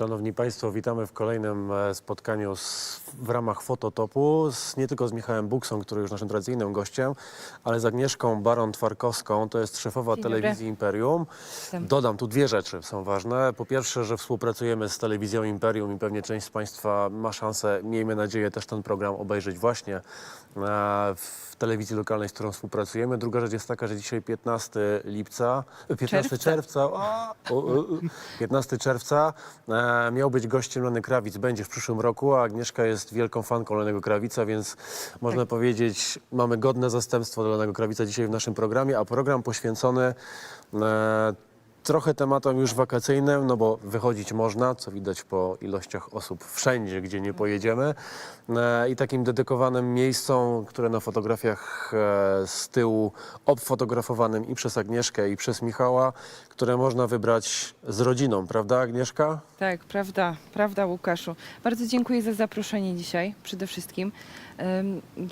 Szanowni Państwo, witamy w kolejnym e, spotkaniu z, w ramach Fototopu, z, nie tylko z Michałem Buksą, który już naszym tradycyjnym gościem, ale z Agnieszką Baron-Twarkowską, to jest szefowa Dzień dobry. telewizji Imperium. Dodam, tu dwie rzeczy są ważne. Po pierwsze, że współpracujemy z telewizją Imperium i pewnie część z Państwa ma szansę, miejmy nadzieję, też ten program obejrzeć właśnie e, w telewizji lokalnej, z którą współpracujemy. Druga rzecz jest taka, że dzisiaj 15 lipca, 15 Czerwca. czerwca, a, o, o, o, 15 czerwca e, miał być gościem Leny Krawic, będzie w przyszłym roku, a Agnieszka jest wielką fanką Lenego Krawica, więc można Tak. powiedzieć, mamy godne zastępstwo dla Lenego Krawica dzisiaj w naszym programie, a program poświęcony e, trochę tematom już wakacyjnym, no bo wychodzić można, co widać po ilościach osób wszędzie, gdzie nie pojedziemy e, i takim dedykowanym miejscom, które na fotografiach e, z tyłu obfotografowanym i przez Agnieszkę i przez Michała, które można wybrać z rodziną, prawda Agnieszka? Tak, prawda, prawda Łukaszu. Bardzo dziękuję za zaproszenie dzisiaj przede wszystkim.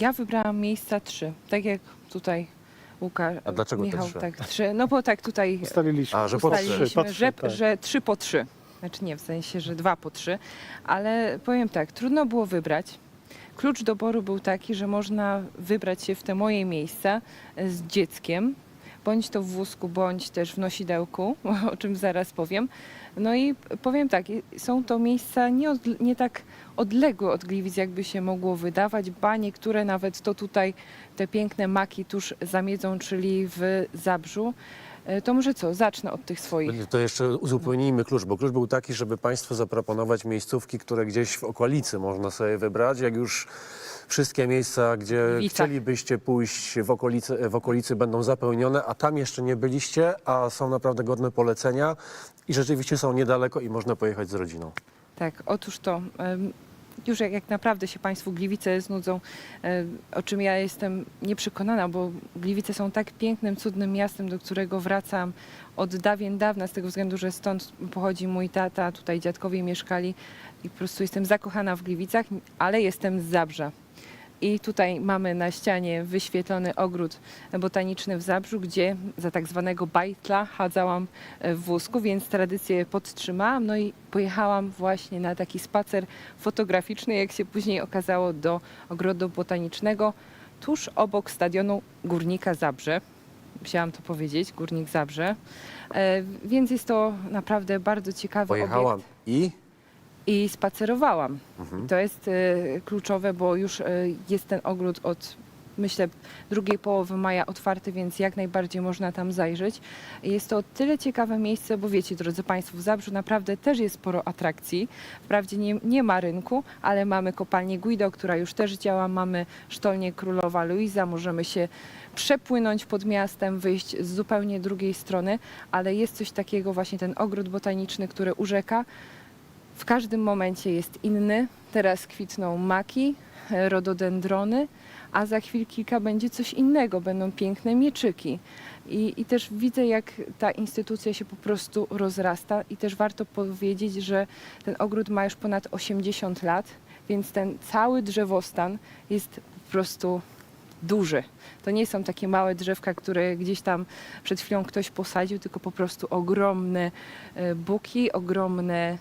Ja wybrałam miejsca trzy, tak jak tutaj Łukasz. A dlaczego te Michał, trzy? tak, trzy. No bo tak tutaj Ustaliliśmy. A, że po trzy. ustaliliśmy, Po trzy, że, tak. że trzy po trzy. Znaczy nie, w sensie, że dwa po trzy. Ale powiem tak, trudno było wybrać. Klucz doboru był taki, że można wybrać się w te moje miejsca z dzieckiem, bądź to w wózku, bądź też w nosidełku, o czym zaraz powiem. No i powiem tak, są to miejsca nie, od, nie tak odległe od Gliwic, jakby się mogło wydawać, ba niektóre nawet to tutaj te piękne maki tuż za miedzą, czyli w Zabrzu. E, To może co, zacznę od tych swoich. To jeszcze uzupełnijmy klucz, bo klucz był taki, żeby Państwu zaproponować miejscówki, które gdzieś w okolicy można sobie wybrać. Jak już wszystkie miejsca, gdzie chcielibyście pójść w okolicy, w okolicy będą zapełnione, a tam jeszcze nie byliście, a są naprawdę godne polecenia i rzeczywiście są niedaleko i można pojechać z rodziną. Tak, otóż to. Już jak, jak naprawdę się Państwu Gliwice znudzą, em, o czym ja jestem nieprzekonana, bo Gliwice są tak pięknym, cudnym miastem, do którego wracam od dawien dawna, z tego względu, że stąd pochodzi mój tata, tutaj dziadkowie mieszkali i po prostu jestem zakochana w Gliwicach, ale jestem z Zabrza. I tutaj mamy na ścianie wyświetlony ogród botaniczny w Zabrzu, gdzie za tak zwanego bajtla chadzałam e, w wózku, więc tradycję podtrzymałam. No i pojechałam właśnie na taki spacer fotograficzny, jak się później okazało, do ogrodu botanicznego tuż obok stadionu Górnika Zabrze. Musiałam to powiedzieć, Górnik Zabrze. E, Więc jest to naprawdę bardzo ciekawy Pojechałam obiekt i i spacerowałam. Mhm. To jest e, kluczowe, bo już e, jest ten ogród od myślę drugiej połowy maja otwarty, więc jak najbardziej można tam zajrzeć. Jest to o tyle ciekawe miejsce, bo wiecie, drodzy Państwo, w Zabrzu naprawdę też jest sporo atrakcji. Wprawdzie nie, nie ma rynku, ale mamy kopalnię Guido, która już też działa, mamy sztolnię Królowa Luiza, możemy się przepłynąć pod miastem, wyjść z zupełnie drugiej strony, ale jest coś takiego właśnie ten ogród botaniczny, który urzeka, w każdym momencie jest inny. Teraz kwitną maki, rododendrony, a za chwil kilka będzie coś innego, będą piękne mieczyki. I, I też widzę, jak ta instytucja się po prostu rozrasta i też warto powiedzieć, że ten ogród ma już ponad 80 lat, więc ten cały drzewostan jest po prostu duży. To nie są takie małe drzewka, które gdzieś tam przed chwilą ktoś posadził, tylko po prostu ogromne e, buki, ogromne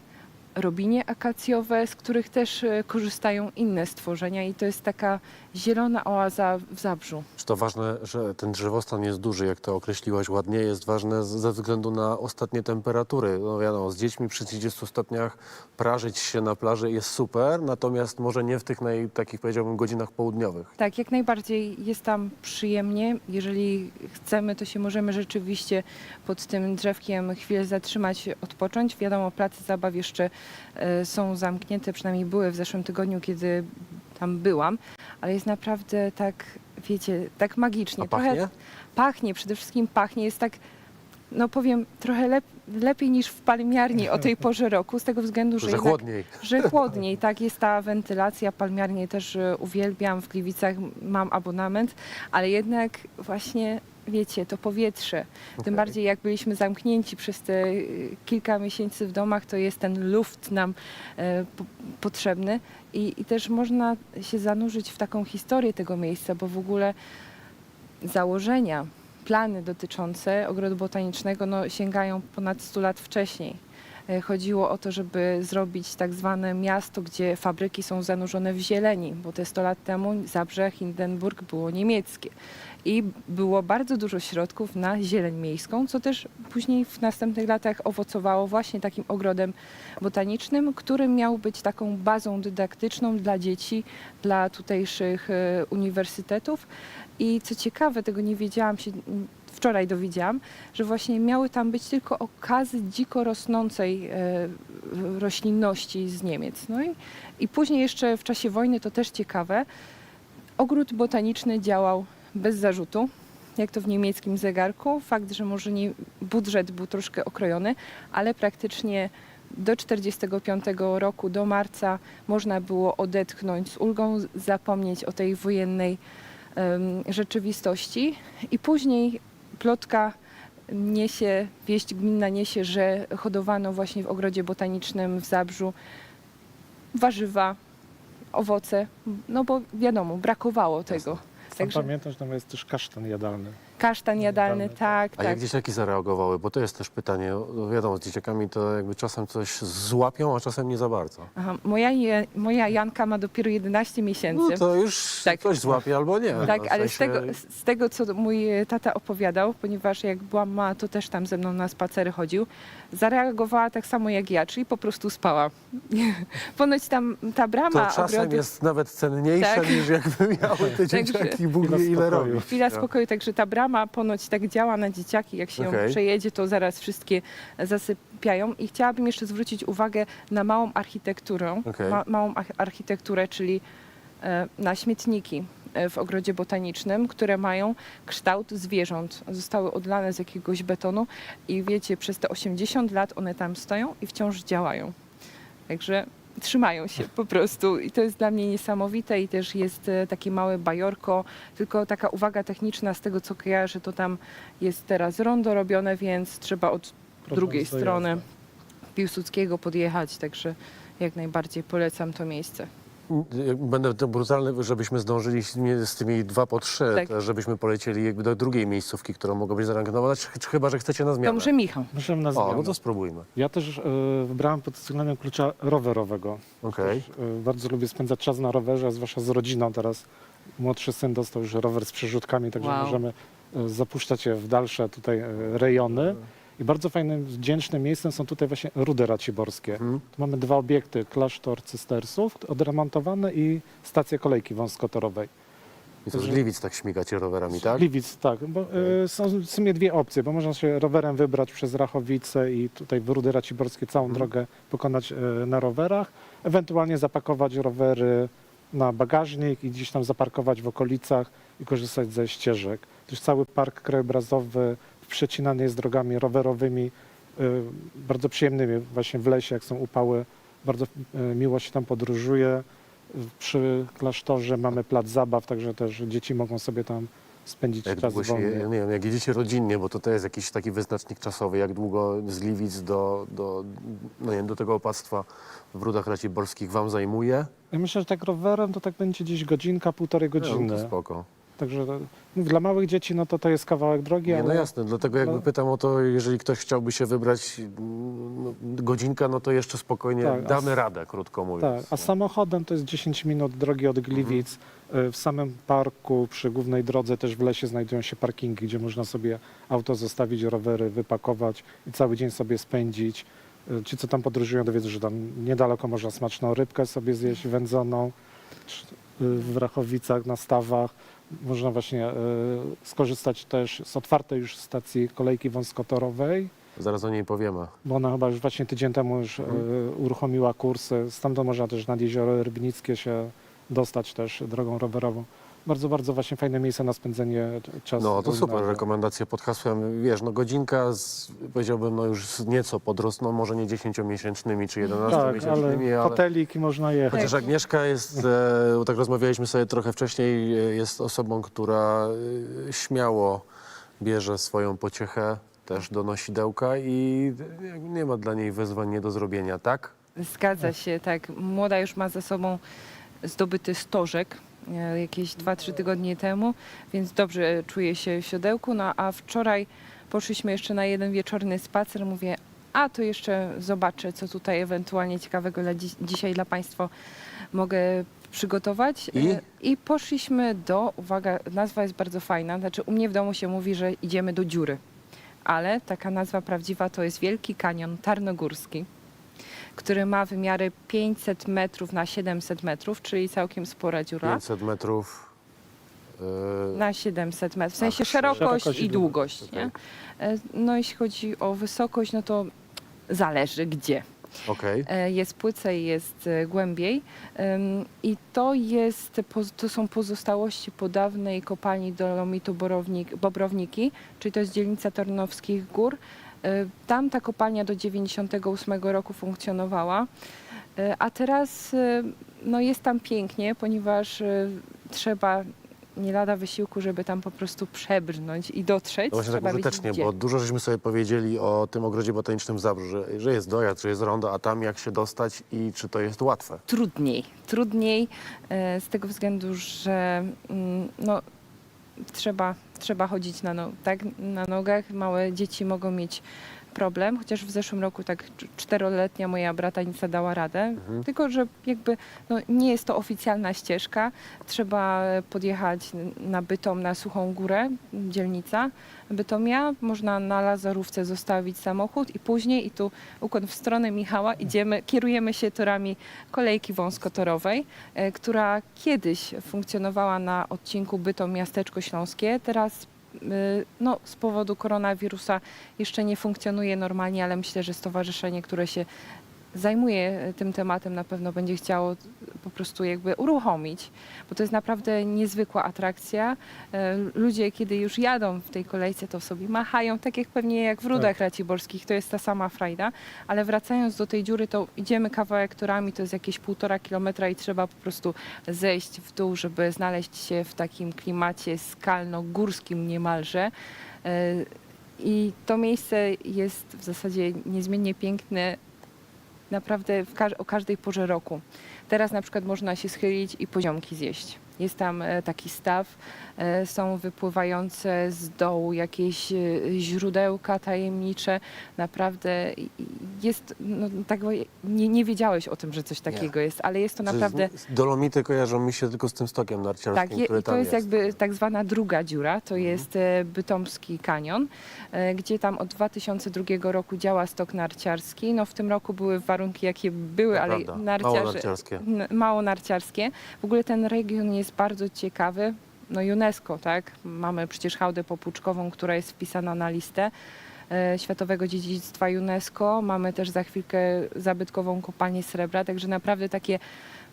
robinie akacjowe, z których też e, korzystają inne stworzenia i to jest taka zielona oaza w Zabrzu. To ważne, że ten drzewostan jest duży, jak to określiłaś ładnie, jest ważne ze względu na ostatnie temperatury. No wiadomo, z dziećmi przy 30 stopniach prażyć się na plaży jest super, natomiast może nie w tych naj, takich powiedziałbym godzinach południowych. Tak, jak najbardziej jest tam przyjemnie. Jeżeli chcemy, to się możemy rzeczywiście pod tym drzewkiem chwilę zatrzymać, odpocząć. Wiadomo, placy zabaw jeszcze są zamknięte, przynajmniej były w zeszłym tygodniu, kiedy tam byłam, ale jest naprawdę tak, wiecie, tak magicznie. A pachnie? pachnie, przede wszystkim pachnie, jest tak, no powiem, trochę lep, lepiej niż w palmiarni o tej porze roku, z tego względu, że, Że jednak, chłodniej. że chłodniej, tak, jest ta wentylacja, palmiarnię też e, uwielbiam, w Gliwicach mam abonament, ale jednak właśnie, wiecie, to powietrze, tym Okej. bardziej jak byliśmy zamknięci przez te e, kilka miesięcy w domach, to jest ten luft nam e, po, potrzebny i, i też można się zanurzyć w taką historię tego miejsca, bo w ogóle założenia, plany dotyczące ogrodu botanicznego no, sięgają ponad 100 lat wcześniej. E, Chodziło o to, żeby zrobić tak zwane miasto, gdzie fabryki są zanurzone w zieleni, bo te 100 lat temu Zabrze, Hindenburg było niemieckie. I było bardzo dużo środków na zieleń miejską, co też później w następnych latach owocowało właśnie takim ogrodem botanicznym, który miał być taką bazą dydaktyczną dla dzieci, dla tutejszych e, uniwersytetów. I co ciekawe, tego nie wiedziałam się, wczoraj dowiedziałam, że właśnie miały tam być tylko okazy dziko rosnącej e, roślinności z Niemiec. No i, i później jeszcze w czasie wojny, to też ciekawe, ogród botaniczny działał bez zarzutu, jak to w niemieckim zegarku. Fakt, że może nie, budżet był troszkę okrojony, ale praktycznie do 1945 roku, do marca, można było odetchnąć z ulgą, zapomnieć o tej wojennej rzeczywistości. I później plotka niesie, wieść gminna niesie, że hodowano właśnie w ogrodzie botanicznym w Zabrzu warzywa, owoce, no bo wiadomo, brakowało tego. Sam Także pamiętam, że tam jest też kasztan jadalny. Kasztan jadalny, tak, A tak. jak dzieciaki zareagowały? Bo to jest też pytanie. No wiadomo, z dzieciakami to jakby czasem coś złapią, a czasem nie za bardzo. Aha, moja, je, moja Janka ma dopiero 11 miesięcy. No to już Tak. coś złapie albo nie. Tak, w ale z sensie- tego, z tego, co mój tata opowiadał, ponieważ jak byłam mała, to też tam ze mną na spacery chodził, zareagowała tak samo jak ja, czyli po prostu spała. Ponoć tam ta brama To czasem ogrodu, jest nawet cenniejsze Tak. niż jakby miały te Także- dzieciaki, Bóg wie ile chwila No. spokoju, także ta brama ponoć tak działa na dzieciaki, jak się ją przejedzie, to zaraz wszystkie zasypiają. I chciałabym jeszcze zwrócić uwagę na małą architekturę, Okej. ma, małą ach- architekturę, czyli e, na śmietniki e, w ogrodzie botanicznym, które mają kształt zwierząt. Zostały odlane z jakiegoś betonu i wiecie, przez te 80 lat one tam stoją i wciąż działają. Także trzymają się po prostu i to jest dla mnie niesamowite i też jest e, takie małe bajorko, tylko taka uwaga techniczna z tego co kojarzę, to tam jest teraz rondo robione, więc trzeba od Problem drugiej strony Piłsudskiego podjechać, także jak najbardziej polecam to miejsce. Będę to brutalny, żebyśmy zdążyli z tymi- dwa po trzy, Tak. to żebyśmy polecieli jakby do drugiej miejscówki, którą mogą być czy, czy chyba, że chcecie na To zmianę. może Michał. Możemy na O, zmianę. no to spróbujmy. Ja też e, wybrałem pod względem klucza rowerowego. Okej. Też, e, bardzo lubię spędzać czas na rowerze, a zwłaszcza z rodziną. Teraz młodszy syn dostał już rower z przerzutkami, także Wow. możemy e, zapuszczać je w dalsze tutaj e, rejony. I bardzo fajnym, wdzięcznym miejscem są tutaj właśnie Rudy Raciborskie. Mhm. Tu mamy dwa obiekty, klasztor cystersów odremontowany i stację kolejki wąskotorowej. I co, z Gliwic tak śmigacie rowerami, tak? Gliwic, tak. Bo, e, są w sumie dwie opcje, bo można się rowerem wybrać przez Rachowice i tutaj w Rudy Raciborskie całą Mhm. drogę pokonać e, na rowerach, ewentualnie zapakować rowery na bagażnik i gdzieś tam zaparkować w okolicach i korzystać ze ścieżek. Też cały park krajobrazowy przecinany jest drogami rowerowymi, e, bardzo przyjemnymi właśnie w lesie, jak są upały. Bardzo e, miło się tam podróżuje. Przy klasztorze mamy plac zabaw, także też dzieci mogą sobie tam spędzić Jak czas się, wolny. nie wiem, jak jedziecie rodzinnie, bo to, to jest jakiś taki wyznacznik czasowy, jak długo z Gliwic do, do, no nie do tego opactwa w Brudach Raciborskich wam zajmuje? Ja myślę, że tak rowerem to tak będzie gdzieś godzinka, półtorej No, godziny. to spoko. Także no, dla małych dzieci no to to jest kawałek drogi, Nie, no ale jasne, dlatego jakby no- pytam o to, jeżeli ktoś chciałby się wybrać no, godzinka, no to jeszcze spokojnie Tak, a damy s- radę, krótko mówiąc. tak. A samochodem to jest 10 minut drogi od Gliwic. Mhm. Y, W samym parku przy głównej drodze też w lesie znajdują się parkingi, gdzie można sobie auto zostawić, rowery wypakować i cały dzień sobie spędzić. Y, Ci, co tam podróżują, dowiedzą, że tam niedaleko można smaczną rybkę sobie zjeść wędzoną. Czy, y, W Rachowicach, na stawach. Można właśnie y, skorzystać też z otwartej już stacji kolejki wąskotorowej, Zaraz o niej powiemy. bo ona chyba już właśnie tydzień temu już y, uruchomiła kursy. Stamtąd można też nad jezioro Rybnickie się dostać też drogą rowerową. Bardzo, bardzo właśnie fajne miejsce na spędzenie czasu. No to super, rekomendacje pod hasłem, wiesz, no godzinka z, powiedziałbym, no już z nieco podrosną, może nie 10-miesięcznymi czy Tak, 11-miesięcznymi, ale ale... hotelik i można jechać. Chociaż Agnieszka jest, e, bo tak rozmawialiśmy sobie trochę wcześniej, e, jest osobą, która e, śmiało bierze swoją pociechę też do nosidełka i nie ma dla niej wyzwań nie do zrobienia, tak? Zgadza się, tak. Młoda już ma za sobą zdobyty stożek jakieś 2-3 tygodnie temu, więc dobrze czuje się w siodełku. No a wczoraj poszliśmy jeszcze na jeden wieczorny spacer. Mówię, a to jeszcze zobaczę, co tutaj ewentualnie ciekawego dla dzi- dzisiaj dla Państwa mogę przygotować. I? E, I poszliśmy do, uwaga, nazwa jest bardzo fajna, znaczy u mnie w domu się mówi, że idziemy do dziury, ale taka nazwa prawdziwa to jest Wielki Kanion Tarnogórski, który ma wymiary 500 metrów na 700 metrów, czyli całkiem spora dziura. 500 metrów. Yy, Na 700 metrów, w sensie Ach, szerokość, szerokość i i długość. długość, Nie? E, No jeśli chodzi o wysokość, no to zależy gdzie. Okej. E, Jest płycej, jest e, głębiej Ym, i to, jest, poz- to są pozostałości po dawnej kopalni dolomitu Borownik, Bobrowniki, czyli to jest dzielnica Tornowskich Gór. E, Tam ta kopalnia do 98 roku funkcjonowała, E, a teraz e, no jest tam pięknie, ponieważ trzeba nie lada wysiłku, żeby tam po prostu przebrnąć i dotrzeć. No właśnie tak użytecznie, bo dużo żeśmy sobie powiedzieli o tym ogrodzie botanicznym w Zabrzu, że, że jest dojazd, że jest rondo, a tam jak się dostać i czy to jest łatwe. trudniej. Trudniej z tego względu, że mm, no, trzeba, trzeba chodzić na, no, tak, na nogach. Małe dzieci mogą mieć problem, chociaż w zeszłym roku tak cz- czteroletnia moja bratanica dała radę, Mhm. tylko że jakby no, nie jest to oficjalna ścieżka. Trzeba podjechać na Bytom, na Suchą Górę, dzielnica Bytomia. Można na Lazarówce zostawić samochód i później, i tu ukłon w stronę Michała, idziemy, kierujemy się torami kolejki wąskotorowej, e, która kiedyś funkcjonowała na odcinku Bytom Miasteczko Śląskie. Teraz no, z powodu koronawirusa jeszcze nie funkcjonuje normalnie, ale myślę, że stowarzyszenie, które się zajmuje e, tym tematem, na pewno będzie chciało po prostu jakby uruchomić, bo to jest naprawdę niezwykła atrakcja. E, Ludzie, kiedy już jadą w tej kolejce, to sobie machają, tak jak pewnie jak w Rudach Raciborskich, to jest ta sama frajda, ale wracając do tej dziury, to idziemy kawałek torami, to jest jakieś półtora kilometra i trzeba po prostu zejść w dół, żeby znaleźć się w takim klimacie skalno-górskim niemalże. E, I to miejsce jest w zasadzie niezmiennie piękne naprawdę w każ- o każdej porze roku. Teraz na przykład można się schylić i poziomki zjeść. Jest tam e, taki staw, e, są wypływające z dołu jakieś e, źródełka tajemnicze. Naprawdę jest, no, tak, nie, nie wiedziałeś o tym, że coś takiego jest, ale jest to naprawdę... Dolomity kojarzą mi się tylko z tym stokiem narciarskim, Tak, je, który i to tam jest, jakby tak zwana druga dziura, to Mhm. jest Bytomski Kanion, gdzie tam od 2002 roku działa stok narciarski. No w tym roku były warunki jakie były, To ale prawda. Mało narciarze, narciarskie. mało narciarskie. W ogóle ten region jest bardzo ciekawy. No UNESCO, tak? Mamy przecież hałdę popłuczkową, która jest wpisana na listę e, Światowego Dziedzictwa UNESCO. Mamy też za chwilkę zabytkową kopalnię srebra, także naprawdę takie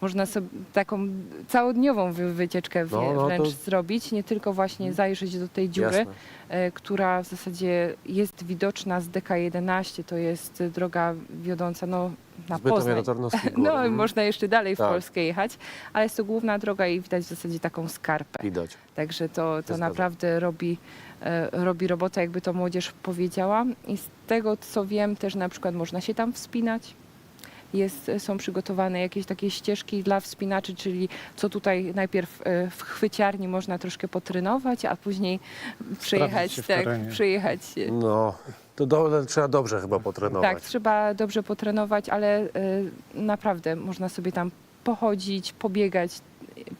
można sobie taką całodniową wy- wycieczkę No, wie- no to- wręcz zrobić, nie tylko właśnie zajrzeć do tej dziury, Jasne. e, która w zasadzie jest widoczna z DK11, to jest e, droga wiodąca no, na Z Bytomia Poznań. do. No, Mhm. można jeszcze dalej w Tak. Polskę jechać, ale jest to główna droga i widać w zasadzie taką skarpę. Widać. Także to, to naprawdę robi, e, robi robotę, jakby to młodzież powiedziała. I z tego, co wiem, też na przykład można się tam wspinać. Jest, są przygotowane jakieś takie ścieżki dla wspinaczy, czyli co tutaj najpierw e, w chwyciarni można troszkę potrenować, a później przejechać, tak, przejechać e, No, to do, trzeba dobrze chyba potrenować. tak, trzeba dobrze potrenować, ale y, naprawdę można sobie tam pochodzić, pobiegać,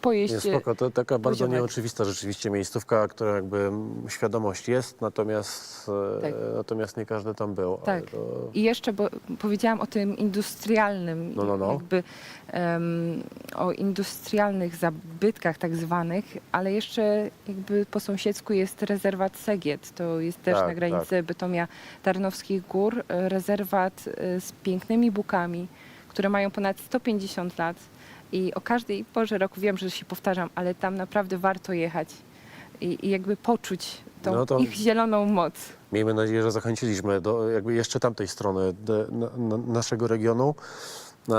pojeść. Nie, spoko, to taka bardzo poziomek. nieoczywista rzeczywiście miejscówka, która jakby świadomość jest, natomiast, e, Tak. natomiast nie każdy tam był. Tak. To... I jeszcze, bo powiedziałam o tym industrialnym, No, no, no. jakby em, o industrialnych zabytkach tak zwanych, ale jeszcze jakby po sąsiedzku jest rezerwat Segiet. To jest też Tak, na granicy Bytomia Tarnowskich Gór. e, Rezerwat e, z pięknymi bukami, które mają ponad 150 lat. I o każdej porze roku wiem, że się powtarzam, ale tam naprawdę warto jechać i, i jakby poczuć tą No to- ich zieloną moc. Miejmy nadzieję, że zachęciliśmy do jakby jeszcze tamtej strony de, na, na, naszego regionu. E,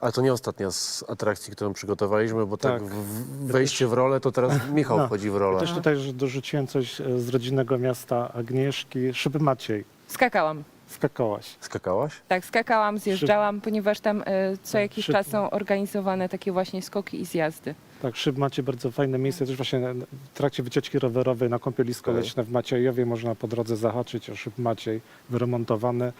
ale to nie ostatnia z atrakcji, którą przygotowaliśmy, bo tak, Tak. w, w- wejście w rolę to teraz Michał No. wchodzi w rolę. Też tutaj że dorzuciłem coś e, z rodzinnego miasta Agnieszki. Szyby Maciej. Skakałam. Skakałaś. Skakałaś? Tak, skakałam, zjeżdżałam, ponieważ tam e, co Tak, jakiś szyb- czas są organizowane takie właśnie skoki i zjazdy. Tak, Szyb Maciej bardzo fajne miejsce. Też właśnie na- w trakcie wycieczki rowerowej na kąpielisko Okej. leśne w Maciejowie można po drodze zahaczyć o Szyb Maciej wyremontowany.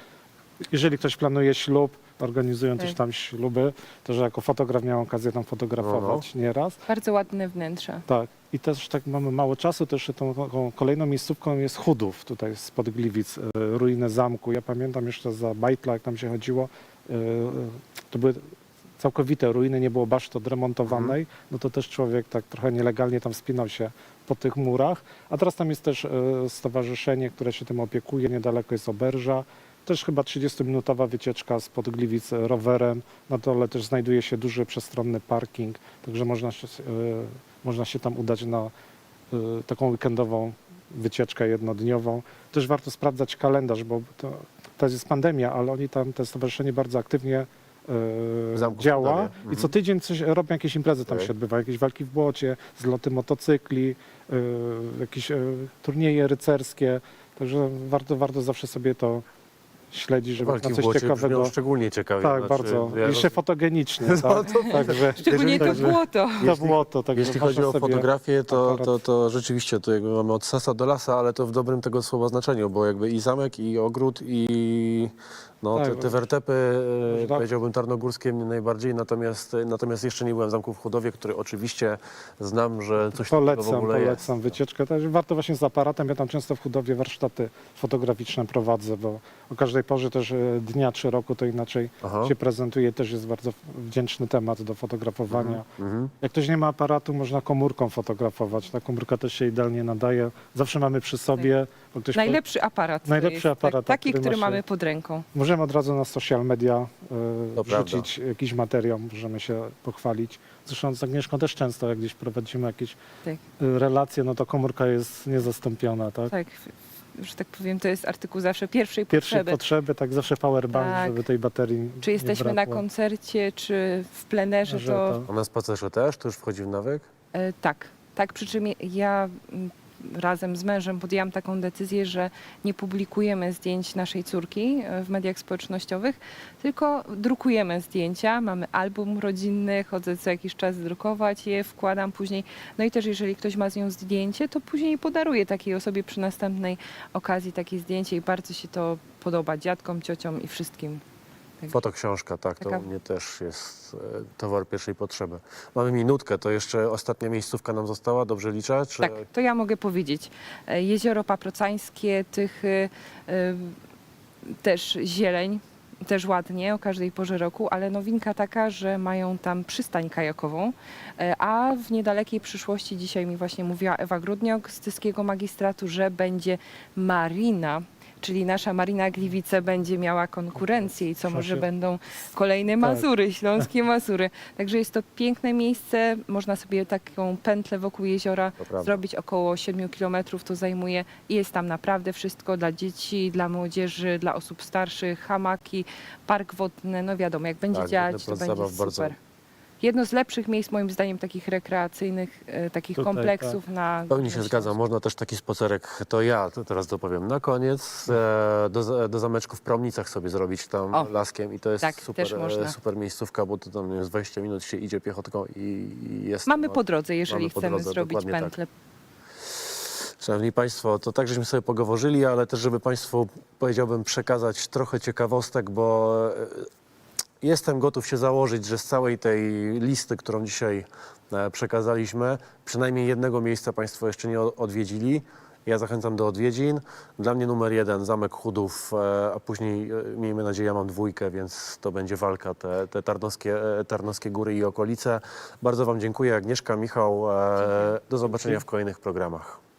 jeżeli ktoś planuje ślub, organizują też Tak. tam śluby, to że jako fotograf miałem okazję tam fotografować nieraz. Bardzo ładne wnętrze. Tak. I też tak mamy mało czasu, jeszcze tą, tą kolejną miejscówką jest Chudów, tutaj spod Gliwic, e, ruiny zamku. Ja pamiętam jeszcze za Bajtla, jak tam się chodziło, e, to były całkowite ruiny, nie było baszty odremontowanej, no to też człowiek tak trochę nielegalnie tam wspinał się po tych murach. A teraz tam jest też e, stowarzyszenie, które się tym opiekuje, niedaleko jest Oberża. Też chyba 30-minutowa wycieczka spod Gliwic rowerem. Na dole też znajduje się duży, przestronny parking, także można się, e, można się tam udać na e, taką weekendową wycieczkę jednodniową. Też warto sprawdzać kalendarz, bo to, to jest pandemia, ale oni tam, to stowarzyszenie bardzo aktywnie e, Zamku działa i Mhm. co tydzień coś, robią jakieś imprezy tam Okej. się odbywają, jakieś walki w błocie, zloty motocykli, jakieś turnieje rycerskie, także warto, warto zawsze sobie to śledzić, żeby Walki na w coś błocie ciekawego. brzmią szczególnie ciekawie. Tak, znaczy, bardzo. ja Jeszcze fotogenicznie. No tak. Także, Szczególnie to błoto. to było to. Także Jeśli można chodzi o sobie- fotografię, to, aparat- to, to rzeczywiście to jakby mamy od sasa do lasa, ale to w dobrym tego słowa znaczeniu, bo jakby i zamek, i ogród, i no, Tak, te, te wertepy, e, można- powiedziałbym tarnogórskie mnie najbardziej, natomiast, natomiast jeszcze nie byłem w zamku w Chudowie, który oczywiście znam, że coś takiego w Polecam, ogóle polecam jest. wycieczkę. Warto właśnie z aparatem. Ja tam często w Chudowie warsztaty fotograficzne prowadzę, bo o każdej porze też e, dnia czy roku to inaczej Aha. się prezentuje. Też jest bardzo wdzięczny temat do fotografowania. Mhm. Jak ktoś nie ma aparatu, można komórką fotografować. Ta komórka też się idealnie nadaje. Zawsze mamy przy sobie. Bo ktoś po- Najlepszy aparat. to Najlepszy jest, aparat, Tak, taki, który który ma się- mamy pod ręką. Możemy od razu na social media To wrzucić jakiś materiał, możemy się pochwalić. Zresztą z Agnieszką też często, jak gdzieś prowadzimy jakieś Tak. e, relacje, no to komórka jest niezastąpiona, tak? Tak, że tak powiem, to jest artykuł zawsze pierwszej Pierwsze potrzeby. potrzeby, tak zawsze powerbank, Tak. żeby tej baterii Czy nie jesteśmy na brakło. koncercie, czy w plenerze, Że to A na spacerze też? To już wchodzi w nawyk? E, tak, tak. Przy czym ja mm, razem z mężem podjęłam taką decyzję, że nie publikujemy zdjęć naszej córki e, w mediach społecznościowych, tylko drukujemy zdjęcia. Mamy album rodzinny, chodzę co jakiś czas drukować je, wkładam później. No i też jeżeli ktoś ma z nią zdjęcie, to później podaruję takiej osobie przy następnej okazji takie zdjęcie i bardzo się to podoba dziadkom, ciociom i wszystkim. Fotoksiążka, tak, to Taka- u mnie też jest e, towar pierwszej potrzeby. Mamy minutkę, to jeszcze ostatnia miejscówka nam została, dobrze liczę? Czy... Tak, to ja mogę powiedzieć. E, Jezioro Paprocańskie, tych y, też zieleń, też ładnie o każdej porze roku, ale nowinka taka, że mają tam przystań kajakową, e, a w niedalekiej przyszłości, dzisiaj mi właśnie mówiła Ewa Grudniok z Tyskiego Magistratu, że będzie marina, czyli nasza Marina Gliwice będzie miała konkurencję i co może będą kolejne Tak. Mazury, śląskie Mazury. Także jest to piękne miejsce, można sobie taką pętlę wokół jeziora To prawda. zrobić około 7 kilometrów to zajmuje i jest tam naprawdę wszystko dla dzieci, dla młodzieży, dla osób starszych, hamaki, park wodny, no wiadomo, jak będzie Tak, działać, to będzie zabaw bardzo- super. Jedno z lepszych miejsc moim zdaniem takich rekreacyjnych, e, takich Tutaj, kompleksów na W pełni się na zgadzam. Śląsku. Można też taki spacerek, to ja to teraz dopowiem na koniec, e, do, do zameczku w Promnicach sobie zrobić tam O, laskiem i to jest tak, super, też można. e, super miejscówka, bo to tam jest 20 minut się idzie piechotką i, i jest... Mamy no, po drodze, jeżeli mamy po chcemy drodze, zrobić dokładnie tak. pętlę. Szanowni Państwo, to tak, żeśmy sobie pogoworzyli, ale też, żeby Państwu, powiedziałbym, przekazać trochę ciekawostek, bo e, jestem gotów się założyć, że z całej tej listy, którą dzisiaj e, przekazaliśmy, przynajmniej jednego miejsca Państwo jeszcze nie odwiedzili. Ja zachęcam do odwiedzin. Dla mnie numer jeden Zamek Chudów, e, a później, e, miejmy nadzieję, ja mam dwójkę, więc to będzie walka, te, te tarnowskie, tarnowskie góry i okolice. Bardzo Wam dziękuję. Agnieszka, Michał, do zobaczenia w kolejnych programach.